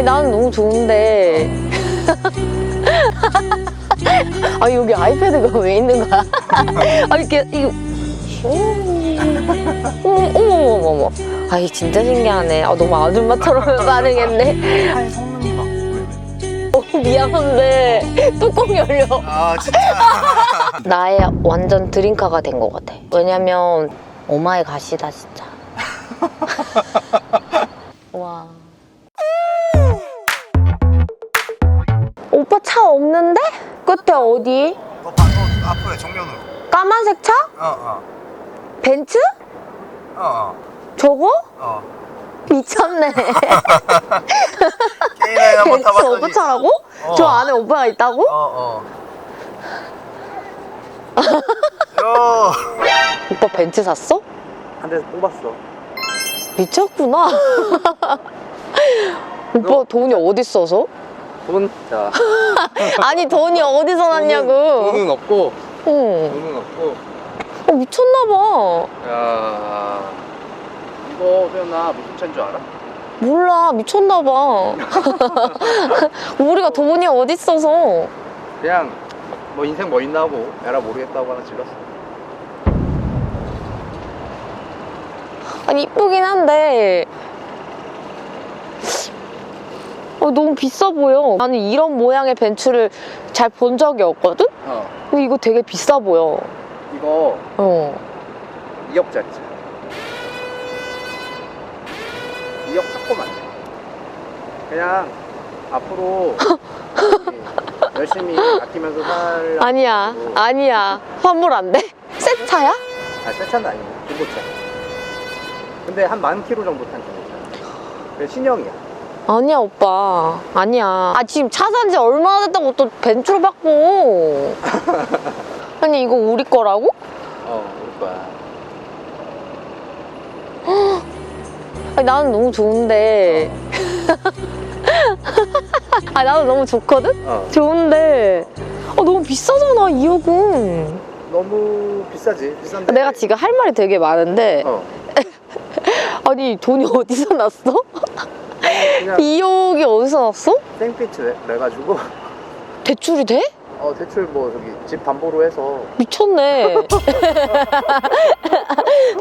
아니, 나는 너무 좋은데. 아 여기 아이패드가 왜 있는 거야? 아 이렇게 이거. 어머 어머 어머 어머. 아이 진짜 신기하네. 아 너무 아줌마처럼 반응했네. 차의 성능이 막 왜? 어, 미안한데 뚜껑 열려. 아 진짜. 나의 완전 드림카가 된 것 같아. 왜냐면 오마이 갓이다 진짜. 와. 차 없는데? 끝에 어디? 너 봐, 너 앞에 정면으로. 까만색 차? 어 어 벤츠? 어. 어. 저거? 어. 미쳤네. K9 한번 벤츠 타봤더니. 오빠 차라고? 어. 저 안에 오빠가 있다고? 어 어. 요. 오빠 벤츠 샀어? 한 대서 뽑았어. 미쳤구나. 오빠 너- 돈이 어디 써서? 돈. 자. 아니 돈이 어디서 났냐고. 돈은 없고. 응. 돈은 없고. 어, 미쳤나봐. 야. 이거 태연아 무슨 차인 줄 알아? 몰라 미쳤나봐. 우리가 돈이 어디 있어서. 그냥 뭐 인생 뭐 있나고 에라 모르겠다고 하나 질렀어. 아니 이쁘긴 한데. 어, 너무 비싸 보여. 나는 이런 모양의 벤츠를 잘 본 적이 없거든? 어. 근데 이거 되게 비싸 보여. 이거 어. 2억짜리지. 2억 조금 안 돼. 그냥 앞으로 열심히 아끼면서 살라. 아니야, 아니야. 환불 안 돼? 새 차야? 아, 새 차는 아니고 중고차. 근데 한 만 킬로 정도 탄 중고차. 그래, 신형이야. 아니야, 오빠. 아니야. 아, 지금 차 산 지 얼마나 됐다고 또 벤츠로 바꿔. 아니, 이거 우리 거라고? 어, 우리 거야. 아니, 나는 너무 좋은데. 아, 나는 너무 좋거든? 어. 좋은데. 아, 너무 비싸잖아, 2억은. 너무 비싸지. 비싼데. 내가 지금 할 말이 되게 많은데. 어. 아니, 돈이 어디서 났어? 2억이 어디서 났어? 생피치 내- 내가지고 대출이 돼? 어 대출 뭐 저기 집 담보로 해서 미쳤네. 어, 집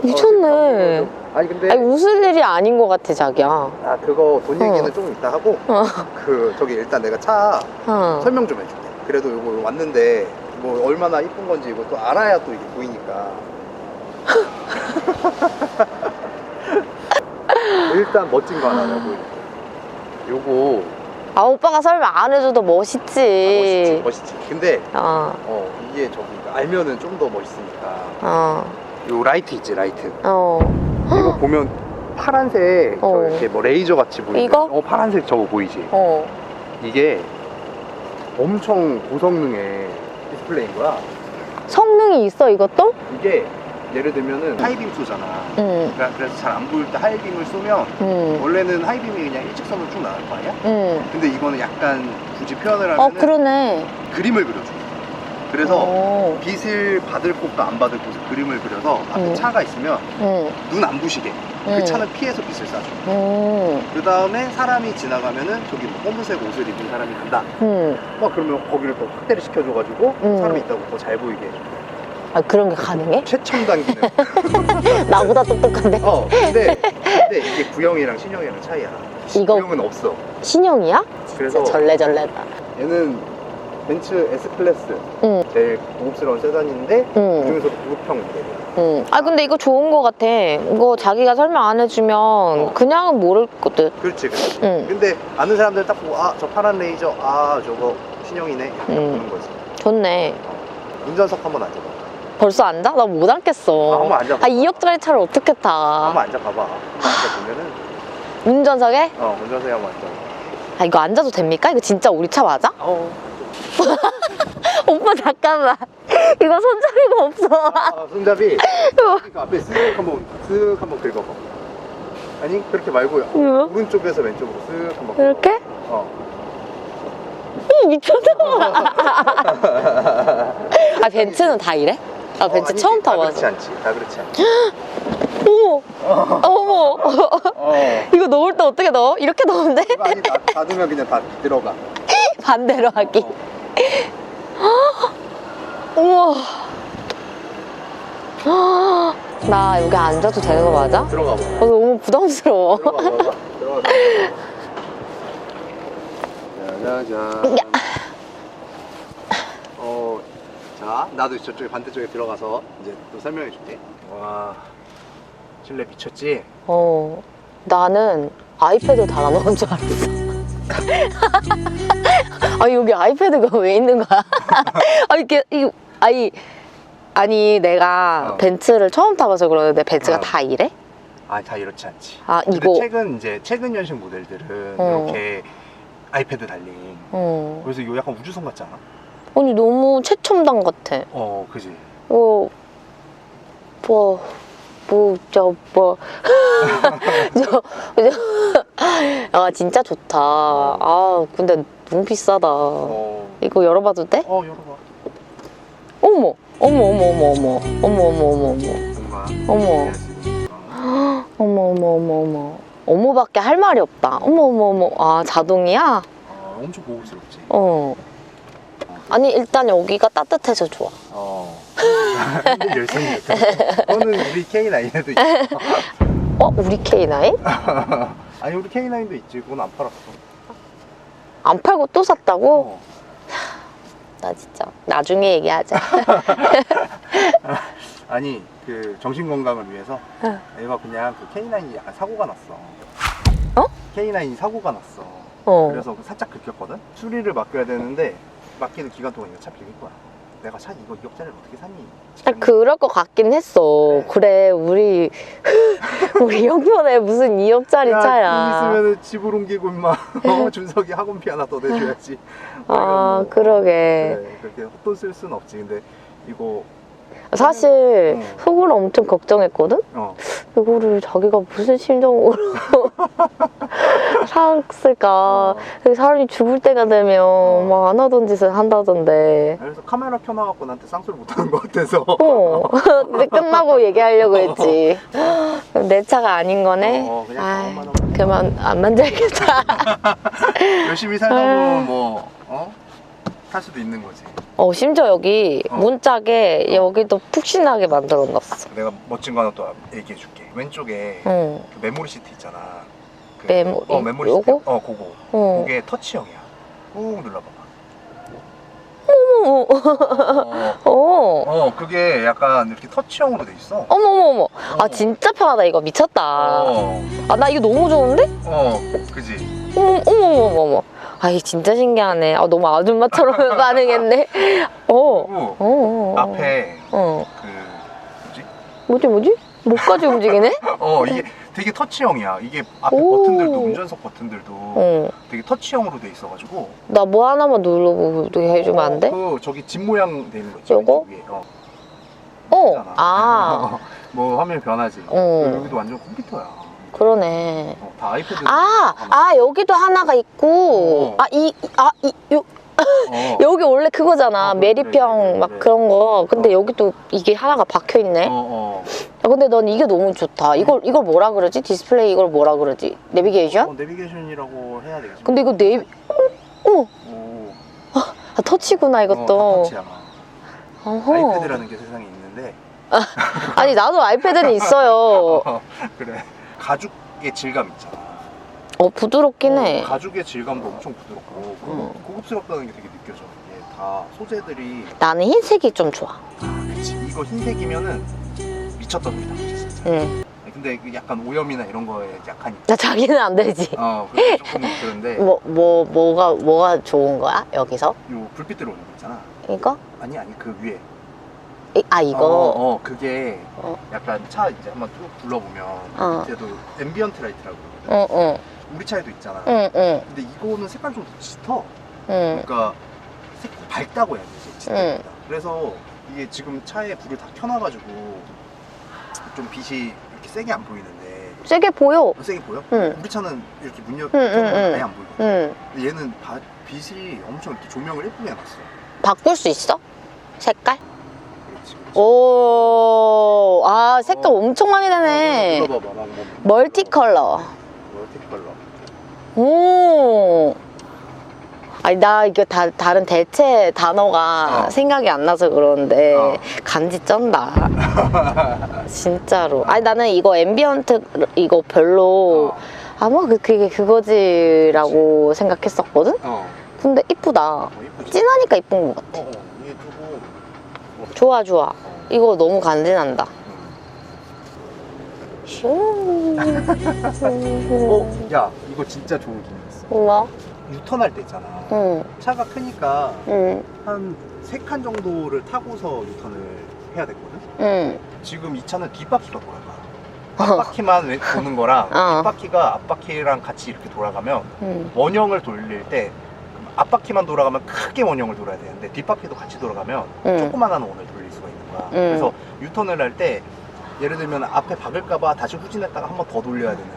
미쳤네. 좀- 아니 근데 아니, 웃을 일이 아닌 것 같아, 자기야. 아 그거 돈 얘기는 어. 좀 이따 하고 어. 그 저기 일단 내가 차 어. 설명 좀 해줄게 그래도 이거 왔는데 뭐 얼마나 이쁜 건지 이거 또 알아야 또 이게 보이니까 일단 멋진 거 하나 내가 보여줄게 요거 아, 오빠가 설명 안 해줘도 아, 멋있지. 멋있지 멋있지 근데 어, 어 이게 저기 알면은 좀 더 멋있으니까 어, 요 라이트 있지 라이트 어. 이거 보면 파란색 어. 저 이렇게 뭐 레이저 같이 보이는 이거? 어 파란색 저거 보이지 어. 이게 엄청 고성능의 디스플레이인 거야 성능이 있어, 이것도? 이게 예를 들면은 하이빔 쏘잖아 응, 그래- 그래서 잘 안 보일 때 하이빔을 쏘면 응, 원래는 하이빔이 그냥 일직선으로 쭉 나갈 거 아니야? 응. 근데 이거는 약간 굳이 표현을 어, 하면 은 그러네. 그림을 그려줘 그래서 어, 빛을 받을 곳과 안 받을 곳에 그림을 그려서 앞에 음. 차가 있으면 응, 눈안 부시게 그 음. 차는 피해서 빛을 쏴줘 응, 그 다음에 사람이 지나가면은 저기 뭐 검은색 옷을 입은 사람이 간다 응. 막 그러면 거기를 또 확대를 시켜줘가지고 음. 사람이 있다고 더 잘 보이게 해줘 아, 그런 게 가능해? 최첨단 기능 나보다 똑똑한데? 어 근데, 근데 이게 구형이랑 신형이랑 차이야 이거- 구형은 없어 신형이야? 그래서 절레절레다. 얘는 벤츠 S클래스 응, 제일 고급스러운 세단인데 응, 그중에서도 고급형 모델이야 응. 아, 근데 이거 좋은 거 같아. 이거 자기가 설명 안 해주면 어. 그냥은 모를 거든. 그렇지 그렇지 응, 근데 아는 사람들 딱 보고 아 저 파란 레이저 아 저거 신형이네 이렇게 음. 보는 거지 좋네. 운전석 한번 앉아봐 벌써 앉아? 나 못 앉겠어. 아, 한번 앉아봐 아, 2억짜리 차를 어떻게 타? 한번 앉아 봐봐 한번 앉아 보면은 운전석에? 어 운전석에 한번 앉아봐 아, 이거 앉아도 됩니까? 이거 진짜 우리 차 맞아? 어. 오빠, 잠깐만. 이거 손잡이가 없어. 아, 손잡이 그러니까 앞에 쓱 한번 쓱 한번 긁어봐 아니 그렇게 말고 이거? 오른쪽에서 왼쪽으로 쓱 한번 긁어봐. 이렇게? 어. 이 미쳤나봐. 아, 벤츠는 다 이래? 아, 벤츠 어, 아니지. 처음 다 타봐서. 그렇지 않지 다 그렇지 않지 어머, 어머 어. 이거 넣을 때 어떻게 넣어? 이렇게 돼? 이거 아니 놔- 놔두면 그냥 다 들어가. 반대로 하기 우와 나 여기 앉아도 되는 거 맞아? 들어가 봐. 어, 너무 부담스러워 들어가 봐봐. 들어가. 봐. 짜자잔. 어, 자, 나도 저쪽에 반대쪽에 들어가서 이제 또 설명해 줄게. 와, 실내 미쳤지? 어 나는 아이패드 달아놓은 줄 알았어 아니 여기 아이패드가 왜 있는 거야? 아니 이게 이 아니 아니 내가 어. 벤츠를 처음 타봐서 그러는데 벤츠가 어. 다 이래? 아, 다 이렇지 않지. 아 근데 이거 최근 이제 최근 연식 모델들은 어. 이렇게 아이패드 달린. 어 그래서 이거 약간 우주선 같지 않아? 아니 너무 최첨단 같아 어, 그지. 어, 뭐, 뭐, 저, 뭐. 저, 저, 아, 진짜 좋다. 아, 근데 너무 비싸다. 어, 이거 열어봐도 돼? 어, 열어봐. 어머, 어머, 어머, 어머, 어머, 어머, 어머, 어머, 어머, 뭔가. 어머. 어. 어머, 어머, 어머, 어머. 어머밖에 할 말이 없다. 어머, 어머, 어머. 아, 자동이야? 어, 엄청 고급스럽지. 어. 아니, 일단 여기가 따뜻해서 좋아. 어. 열심히 했다. 그거는 우리 K9에도 있어. 어, 우리 K9? 아니 우리 K9도 있지. 그건 안 팔았어. 안 팔고 또 샀다고? 어. 나 진짜. 나중에 얘기하자. 아니 그 정신 건강을 위해서 응. 얘가 그냥 그 K9이 약간 사고가 났어. 어? K9이 사고가 났어. 어. 그래서 살짝 긁혔거든. 수리를 맡겨야 되는데 맡기는 기간 동안 이거 차 빌릴 거야. 내가 차 이거 2억짜리를 어떻게 사니? 아, 그럴 것 같긴 했어. 그래, 우리, 우리 형편에 무슨 2억짜리 야, 차야. 돈 있으면 집을 옮기고 임마. 어, 준석이 학원비 하나 더 내줘야지. 아, 뭐, 그러게. 그래, 그렇게 헛돈 쓸 수는 없지. 근데 이거 사실, 응. 속으로 엄청 걱정했거든? 어, 이거를 자기가 무슨 심정으로 샀을까. 어. 사람이 죽을 때가 되면 막안 하던 짓을 한다던데. 그래서 카메라 켜놔갖고 나한테 쌍소리 못하는 것 같아서. 어. 근데 끝나고 얘기하려고 했지. 내 차가 아닌 거네? 어, 그냥 아이. 그만 안 만들겠다. 열심히 살다 보면 뭐 어? 할 수도 있는 거지. 어, 심지어 여기 어. 문짝에 여기도 푹신하게 만들어 놨어. 내가 멋진 거 하나 또 얘기해 줄게. 왼쪽에 응. 그 메모리 시트 있잖아. 그, 메모리? 어 메모리 요거? 시트. 어 그거. 어. 그게 터치형이야. 꾹 눌러봐봐. 어머, 어, 어. 어 그게 약간 이렇게 터치형으로 돼 있어. 어머, 어머, 어머. 아, 어. 진짜 편하다. 이거 미쳤다. 어, 아, 나 이거 너무 좋은데? 어, 그지. 어머, 어머, 어머, 어머. 아, 이게 진짜 신기하네. 아, 너무 아줌마처럼 반응했네. 어. 어, 어. 어. 앞에 어. 그 뭐지? 뭐지, 뭐지? 목까지 움직이네? 어 이게 되게 터치형이야. 이게 앞에 오. 버튼들도 운전석 버튼들도 어. 되게 터치형으로 돼 있어가지고. 나 뭐 하나만 눌러보게 해주면 안 돼? 그 저기 집 모양 돼 있는 거 있지. 요거? 왼쪽 위에. 어. 어. 있잖아. 아, 뭐 화면 변하지. 어. 여기도 완전 컴퓨터야. 그러네. 어, 다 아이패드. 아, 아, 여기도 하나가 있고. 어. 아, 이, 아, 이, 요, 어. 여기 원래 그거잖아. 어, 그래, 메리평 그래, 막 그래. 그런 거. 근데 어. 여기도 이게 하나가 박혀 있네. 어, 어. 아, 근데 난 이게 너무 좋다. 이걸 이걸 뭐라 그러지? 디스플레이 이걸 뭐라 그러지? 내비게이션? 어, 내비게이션이라고 해야 되겠지. 근데 이거 네이 어머, 오. 아, 터치구나 어, 이것도. 다 터치야. 어허. 아이패드라는 게 세상에 있는데. 아니 나도 아이패드는 있어요. 어, 그래. 가죽의 질감 있잖아. 어 부드럽긴 해. 어, 가죽의 질감도 엄청 부드럽고 그 음. 고급스럽다는 게 되게 느껴져. 이게 다 소재들이 나는 흰색이 좀 좋아. 아, 그치. 이거 흰색이면은 미쳤다 소리다. 진짜. 응. 근데 그 약간 오염이나 이런 거에 약하니까. 나 자기는 안 되지. 어, 그래서 조금 그런데 뭐 뭐 뭐가 뭐가 좋은 거야 여기서? 요 불빛 들어오는 거 있잖아. 이거? 아니 아니 그 위에. 이- 아 이거. 어, 어, 그게 어. 약간 차 이제 한번 쭉 둘러보면 어. 밑에도 앰비언트 라이트라고 그러거든. 응 응. 우리 차에도 있잖아. 응 응. 근데 이거는 색깔 좀 짙어. 응. 그러니까 색 밝다고 해야 되지. 응. 짙다. 그래서 이게 지금 차에 불을 다 켜놔가지고 좀 빛이 이렇게 세게 안 보이는데 세게 보여. 어, 세게 보여? 응. 우리 차는 이렇게 문 열, 응, 응, 켜놓으면 응. 아예 안 보이거든. 응. 근데 얘는 바- 빛이 엄청 이렇게 조명을 예쁘게 해놨어. 바꿀 수 있어? 색깔? 오, 아, 색깔 엄청 많이. 봐봐, 막 뭐, 멀티 컬러. 멀티 컬러. 오. 아니, 나 이거 다, 다른 대체 단어가 어. 생각이 안 나서 그러는데, 어. 간지 쩐다. 진짜로. 아니, 나는 이거 앰비언트 이거 별로, 어. 아마 그, 그게 그거지라고 생각했었거든? 어. 근데 이쁘다. 어, 이쁘지? 진하니까 이쁜 것 같아. 어, 어. 좋아, 좋아. 어. 이거 너무 간지난다. 어, 야, 이거 진짜 좋은 기능 있어. 뭐야? 유턴할 때 있잖아. 응, 차가 크니까 응, 한 세 칸 정도를 타고서 유턴을 해야 되거든. 응. 지금 이 차는 뒷바퀴가 돌아가. 앞바퀴만 왜- 도는 거랑 어. 뒷바퀴가 앞바퀴랑 같이 이렇게 돌아가면 응. 원형을 돌릴 때 앞바퀴만 돌아가면 크게 원형을 돌아야 되는데 뒷바퀴도 같이 돌아가면 응. 조그만한 원을 돌릴 수가 있는 거야. 음. 그래서 유턴을 할 때 예를 들면 앞에 박을까봐 다시 후진했다가 한 번 더 돌려야 되는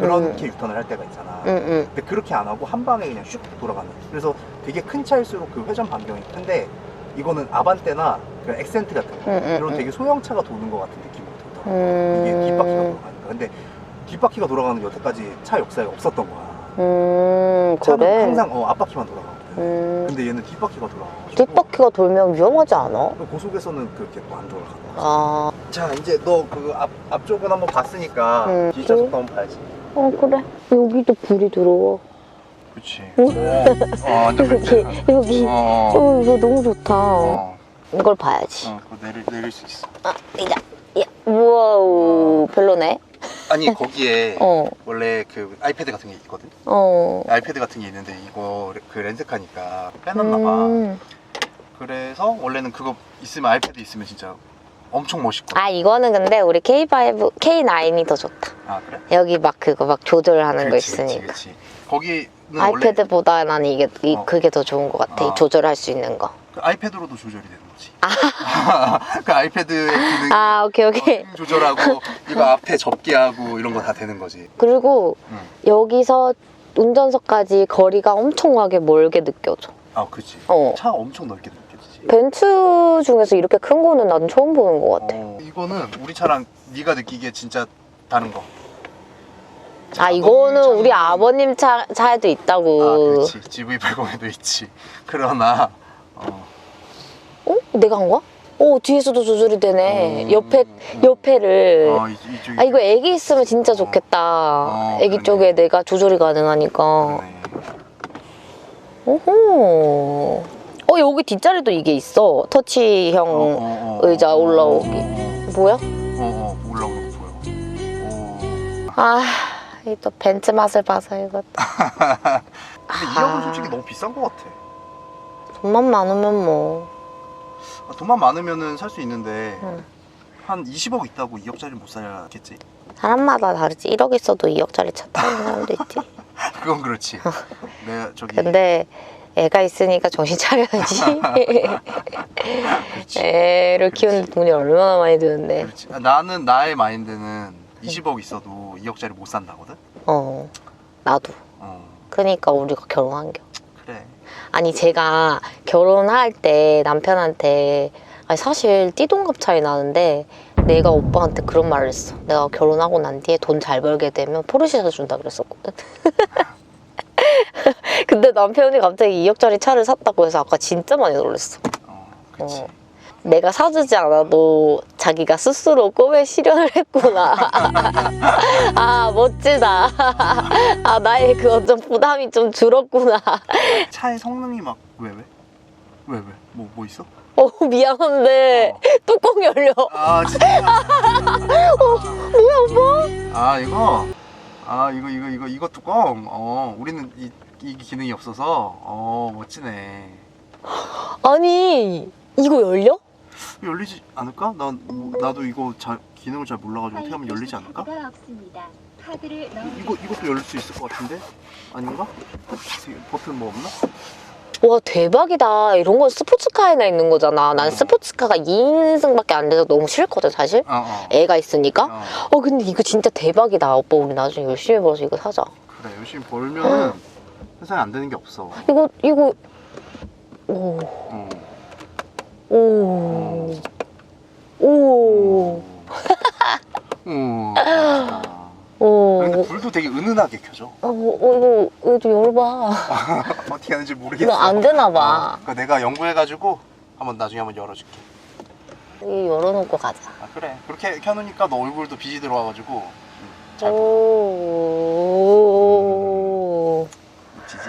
그렇게 유턴을 할 때가 있잖아. 근데 그렇게 안 하고 한 방에 그냥 슉 돌아가는. 그래서 되게 큰 차일수록 그 회전 반경이 큰데 이거는 아반떼나 그 엑센트 같은 거 이런 응. 되게 소형차가 도는 것 같은 느낌이 들더라고. 음. 이게 뒷바퀴가 돌아가는 거야. 근데 뒷바퀴가 돌아가는 여태까지 차 역사에 없었던 거야. 음, 차는 그래. 항상 어, 앞바퀴만 돌아가거든. 음, 근데 얘는 뒷바퀴가 돌아가. 뒷바퀴가 돌면 위험하지 않아? 고속에서는 그렇게 또 안 돌아가는 거야. 아, 자 이제 너 그 앞, 앞쪽은 한번 봤으니까 음. 뒤차 속도 한번 봐야지. 어, 그래. 여기도 불이 들어와. 그렇지. 오. 어, 완전 여기, 여기. 어. 어, 이거 너무 좋다. 어. 이걸 봐야지. 어, 그거 내릴, 내릴 수 있어. 아, 야, 야, 우와우, 별로네. 아니, 거기에 어, 원래 그 아이패드 같은 게 있거든? 어. 아이패드 같은 게 있는데 이거 그 렌즈카니까 빼놨나 봐. 음. 그래서 원래는 그거 있으면 아이패드 있으면 진짜 엄청 멋있고. 아, 이거는 근데 우리 K5, K9이 더 좋다. 아, 그래? 여기 막 그거 막 조절하는 거 그렇지, 있으니까. 그렇지. 거기는 원래 아이패드보다 나는 이게, 이, 어. 그게 더 좋은 것 같아. 이 어. 조절할 수 있는 거. 그 아이패드로도 조절이 되는 거지. 그 아이패드의 기능이 아, 오케이, 어, 오케이. 힘 조절하고 이거 앞에 접게 하고 이런 거 다 되는 거지. 그리고 응. 여기서 운전석까지 거리가 엄청나게 멀게 느껴져. 아, 그렇지. 어. 차가 엄청 넓게 느껴지지. 벤츠 중에서 이렇게 큰 거는 나는 처음 보는 것 같아. 어, 이거는 우리 차랑 네가 느끼기에 진짜 다른 거. 아, 이거는 우리 아버님 차, 차에도 있다고. 아, 그렇지. GV80에도 있지. 그러나 어, 어? 내가 한 거야? 어, 뒤에서도 조절이 되네. 음, 옆에, 음. 옆에를. 어, 이, 이쪽이 아, 이거 애기 있으면 진짜 좋겠다. 어, 애기 그러네. 쪽에 내가 조절이 가능하니까. 오호. 어, 여기 뒷자리도 이게 있어. 터치형 어, 어, 어, 의자 어, 올라오기. 어, 뭐야? 어, 어, 어, 올라오는 거 보여. 오. 아, 이 또 벤츠 맛을 봐서 이거. 근데 이 형은 아. 솔직히 너무 비싼 거 같아. 돈만 많으면 뭐. 아, 돈만 많으면은 살 수 있는데 응. 한 20억 있다고 2억짜리 못 사겠지. 사람마다 다르지. 1억 있어도 2억짜리 차 타는 사람도 있지. 그건 그렇지. 내가 저기 근데 애가 있으니까 정신 차려야지. 그렇지. 애를 키우는 돈이 얼마나 많이 드는데. 그렇지. 아, 나는 나의 마인드는 20억 있어도 2억짜리 못 산다거든. 어, 나도. 어, 그러니까 우리가 결혼한 겨. 아니 제가 결혼할 때 남편한테 아니 사실 띠동갑 차이 나는데 내가 오빠한테 그런 말을 했어. 내가 결혼하고 난 뒤에 돈 잘 벌게 되면 포르쉐 사준다 그랬었거든. 근데 남편이 갑자기 2억짜리 차를 샀다고 해서 아까 진짜 많이 놀랐어. 어, 그렇지. 어. 내가 사주지 않아도 자기가 스스로 꿈에 실현을 했구나. 아 멋지다. 아 나의 그 어떤 부담이 좀 줄었구나. 차의 성능이 막 왜 왜? 왜 왜? 뭐 뭐 있어? 어 미안한데 어. 뚜껑 열려. 아 진짜. 뭐야 오빠? 아 이거 아 이거 이거 이거 이거 뚜껑. 어 우리는 이, 이 기능이 없어서 어 멋지네. 아니 이거 열려? 열리지 않을까? 난 나도 이거 잘 기능을 잘 몰라가지고 어떻게 하면 열리지 않을까? 카드가 없습니다. 카드를 넣어 이거 이것도 열릴 수 있을 것 같은데 아닌가? 버튼 뭐 없나? 와 대박이다. 이런 건 스포츠카에나 있는 거잖아. 난 어. 스포츠카가 2인승밖에 안 돼서 너무 싫거든 사실. 어 어. 애가 있으니까. 어, 어 근데 이거 진짜 대박이다. 오빠 우리 나중에 열심히 벌어서 이거 사자. 그래 열심히 벌면은 세상에 안 되는 게 없어. 이거 이거 오. 어. 오. 오. 오. 멋지다. 오. 아, 근데 불도 되게 은은하게 켜져. 어, 어, 이거, 이거 좀 열어봐. 어떻게 하는지 모르겠어. 이거 안 되나 봐. 어, 그거 내가 연구해가지고 한번 나중에 한번 열어줄게. 이 열어놓고 가자. 아 그래. 그렇게 켜놓으니까 너 얼굴도 빛이 들어와가지고 음, 잘 보여. 오. 멋지지.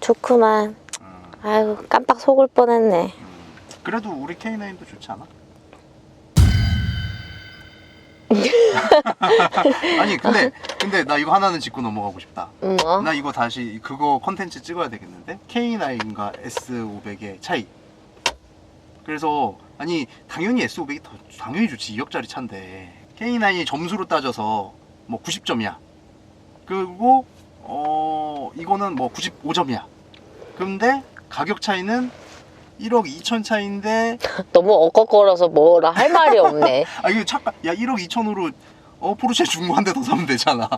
좋구만. 음, 아유, 깜빡 속을 뻔했네. 음. 그래도 우리 K9도 좋지 않아? 아니 근데 근데 나 이거 하나는 짚고 넘어가고 싶다. 음, 뭐? 나 이거 다시 그거 컨텐츠 찍어야 되겠는데 K9과 S500의 차이. 그래서 아니 당연히 S500이 더 당연히 좋지 2억짜리 차인데 K9이 점수로 따져서 뭐 90점이야. 그리고 어 이거는 뭐 95점이야. 그런데 가격 차이는 1억 2천 차인데 너무 억걱거려서 뭐라 할 말이 없네. 아 이거 잠깐 야 1억 2천으로 어 포르쉐 중고 한대 더 사면 되잖아.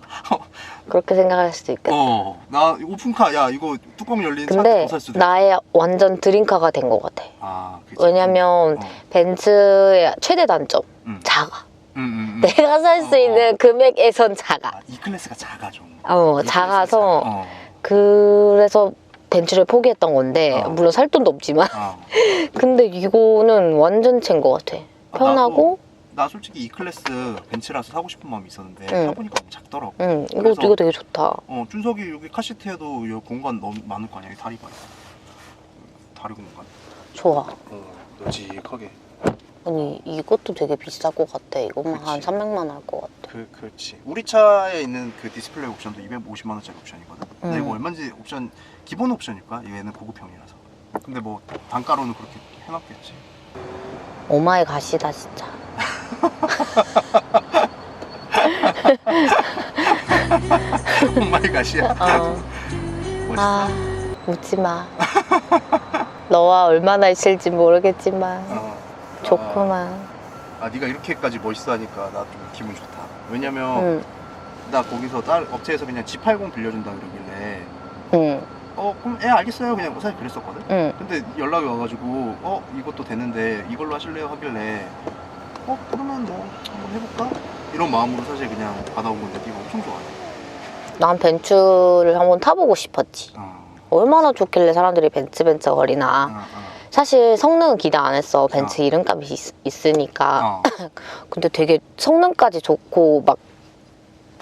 그렇게 생각할 수도 있겠다. 어나 오픈카 야 이거 뚜껑 열린 차 근데 더살 수도 있고. 나의 완전 드림카가 된 것 같아. 아, 그치. 왜냐면 어. 벤츠의 최대 단점 음. 작아. 음, 음, 음. 내가 살수 어, 있는 금액에선 작아. 아, 이 클래스가 작아 좀. 어, 이 작아서. 어. 그래서 벤츠를 포기했던 건데 어. 물론 살 돈도 없지만 어. 근데 이거는 완전체인 것 같아. 아, 편하고, 나 솔직히 이 클래스 벤츠라서 사고 싶은 마음이 있었는데 응. 타보니까 너무 작더라고. 응, 이거 그래서- 이거 되게 좋다. 어 준석이 여기 카시트에도 여기 공간 너무 많을 거 아니야? 이 다리 봐. 다리 공간. 좋아. 어 널찍하게. 아니 이것도 되게 비쌀 것 같아. 이거만 그치. 한 300만 할 것 같아. 그 그렇지. 우리 차에 있는 그 디스플레이 옵션도 250만 원짜리 옵션이거든. 근데 음. 이거 얼마인지 옵션 기본 옵션일까? 얘는 고급형이라서. 근데 뭐 단가로는 그렇게 해놨겠지. 오마이 갓이다 진짜. 오마이 갓이야. 어. 멋있어. 아 묻지 마. 너와 얼마나 있을지 모르겠지만 어. 좋구만. 아, 아 네가 이렇게까지 멋있어 하니까 나 좀 기분 좋다. 왜냐면 응, 나 거기서 딸 업체에서 그냥 G80 빌려준다 그러길래 응, 어 그럼 예 알겠어요 그냥 사실 그랬었거든. 응. 근데 연락이 와가지고 어 이것도 되는데 이걸로 하실래요 하길래 어 그러면 뭐 한번 해볼까 이런 마음으로 사실 그냥 받아온 건데 네가 엄청 좋아해. 난 벤츠를 한번 타보고 싶었지. 어. 얼마나 좋길래 사람들이 벤츠 벤츠 거리나. 어, 어. 사실 성능은 기대 안 했어. 벤츠 이름값이 있, 으니까 어. 근데 되게 성능까지 좋고 막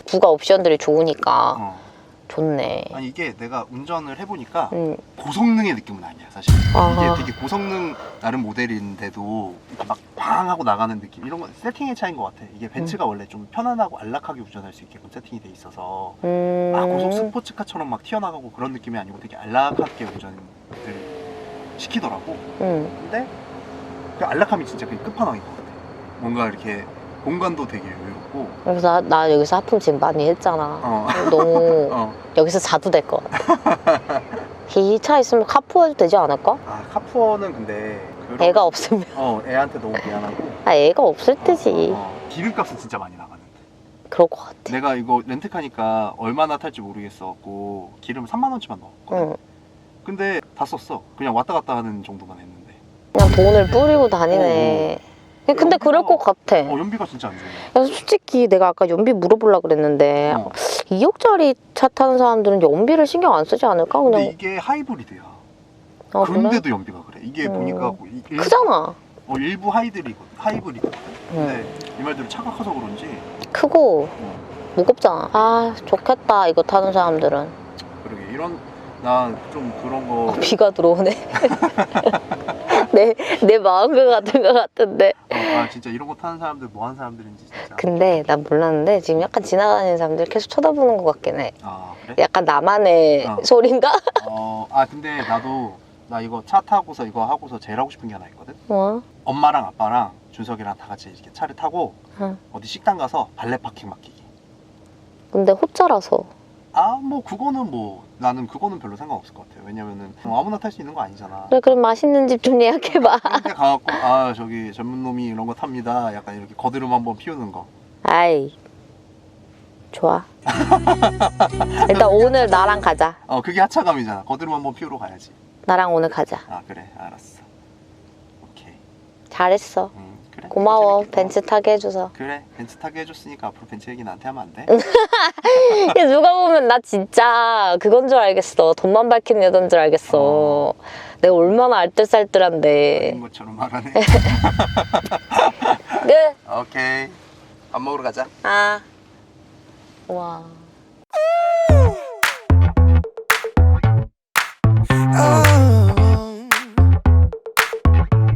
부가 옵션들이 좋으니까 어. 좋네. 아니 이게 내가 운전을 해보니까 응. 고성능의 느낌은 아니야 사실 아하. 이게 되게 고성능 나름 모델인데도 이렇게 막팡 하고 나가는 느낌 이런 건 세팅의 차이인 것 같아 이게 벤츠가 원래 좀 편안하고 안락하게 운전할 수 있게끔 세팅이 돼 있어서 음. 아 고속 스포츠카처럼 막 튀어나가고 그런 느낌이 아니고 되게 안락하게 운전을 시키더라고 응. 근데 그 안락함이 진짜 그 끝판왕인 것 같아 뭔가 이렇게 공간도 되게 여유롭고 그래서 나, 나 여기서 하품 지금 많이 했잖아. 어. 너무 어. 여기서 자도 될 것 같아. 이차 있으면 카푸어 해도 되지 않을까? 아 카푸어는 근데 그런- 애가 없으면. 어 애한테 너무 미안하고 아, 애가 없을 때지. 어, 어. 기름값은 진짜 많이 나가는데 그럴 것 같아. 내가 이거 렌트카니까 얼마나 탈지 모르겠어갖고 기름 3만 원치만 넣었거든 응. 근데 다 썼어 그냥 왔다 갔다 하는 정도만 했는데 그냥 돈을 뿌리고 다니네. 근데 그럴 것 같아. 어 연비가 진짜 안 좋네 그래서 솔직히 내가 아까 연비 물어보려고 그랬는데 어. 2억짜리 차 타는 사람들은 연비를 신경 안 쓰지 않을까? 근데 그냥 이게 하이브리드야 어, 그래? 그런데도 연비가 그래 이게 음. 보니까 이- 일부, 크잖아. 어, 일부 하이드리거든 하이브리드거든 응. 근데 이 말대로 차가 커서 그런지 크고 어, 무겁잖아. 아 좋겠다 이거 타는 사람들은. 그러게 이런 나 좀 그런 거 비가 들어오네. 내, 내 마음과 같은 것 같은데. 어, 아 진짜 이런 거 타는 사람들 뭐 하는 사람들인지 진짜 근데 난 몰랐는데 지금 약간 지나다니는 사람들 계속 쳐다보는 것 같긴 해. 아 그래? 약간 나만의 어. 소린가? 어, 아 근데 나도 나 이거 차 타고서 이거 하고서 제일 하고 싶은 게 하나 있거든. 뭐? 엄마랑 아빠랑 준석이랑 다 같이 이렇게 차를 타고 응. 어디 식당 가서 발레 파킹 맡기기. 근데 호짜라서. 아 뭐 그거는 뭐 나는 그거는 별로 상관없을 것 같아요. 왜냐면은 뭐 아무나 탈 수 있는 거 아니잖아. 그래 그럼 맛있는 집 좀 예약해봐. 가갖고 아 저기 젊은 놈이 이런 거 탑니다. 약간 이렇게 거드름 한번 피우는 거. 아이 좋아. 일단 오늘 나랑 가자. 어 그게 하차감이잖아. 거드름 한번 피우러 가야지. 나랑 오늘 가자. 아 그래 알았어. 오케이. 잘했어. 음 그래. 고마워 벤츠 타게 해줘서 그래 벤츠 타게 해줬으니까 앞으로 벤츠 얘기 나한테 하면 안 돼? 누가 보면 나 진짜 그건 줄 알겠어. 돈만 밝히는 여던 줄 알겠어. 어. 내가 얼마나 알뜰살뜰한데. 뭐처럼 말하네. 끝. 오케이. 밥 먹으러 가자. 아. 와. Oh.